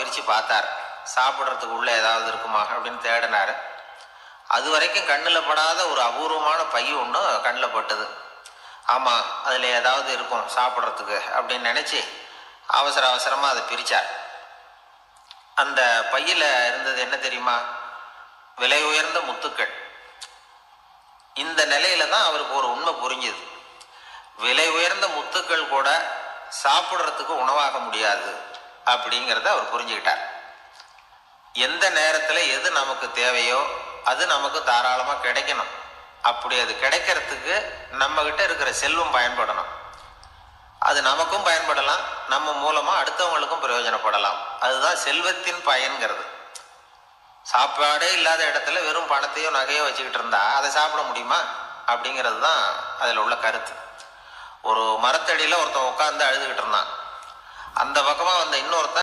பிரித்து பார்த்தார். சாப்பிட்றதுக்கு உள்ளே ஏதாவது இருக்குமா? அப்படின்னு தேடினார். அது வரைக்கும் கண்ணில் படாத ஒரு அபூர்வமான பை ஒன்று கண்ணில் பட்டது. ஆமாம் அதில் ஏதாவது இருக்கும் சாப்பிட்றதுக்கு அப்படின்னு நினச்சி அவசர அவசரமாக அதை பிரித்தார் அந்த பையில் இருந்தது என்ன தெரியுமா? விலை உயர்ந்த முத்துக்கள். இந்த நிலையில தான் அவருக்கு ஒரு உண்மை புரிஞ்சுது. விலை உயர்ந்த முத்துக்கள் கூட சாப்பிட்றதுக்கு உணவாக முடியாது. அப்படிங்கிறத அவர் புரிஞ்சுக்கிட்டார். எந்த நேரத்தில் எது நமக்கு தேவையோ அது நமக்கு தாராளமாக கிடைக்கணும். அப்படி அது கிடைக்கிறதுக்கு நம்மக்கிட்ட இருக்கிற செல்வம் பயன்படணும். அது நமக்கும் பயன்படலாம் நம்ம மூலமாக அடுத்தவங்களுக்கும் பிரயோஜனப்படலாம். அதுதான் செல்வத்தின் பயன்கிறது. சாப்பாடே இல்லாத இடத்துல வெறும் பணத்தையோ நகையோ வச்சுக்கிட்டு இருந்தா அதை சாப்பிட முடியுமா? அப்படிங்கிறது தான் அதில் உள்ள கருத்து. ஒரு மரத்தடியில் ஒருத்தன் உட்காந்து அழுதுகிட்டு இருந்தான். norte.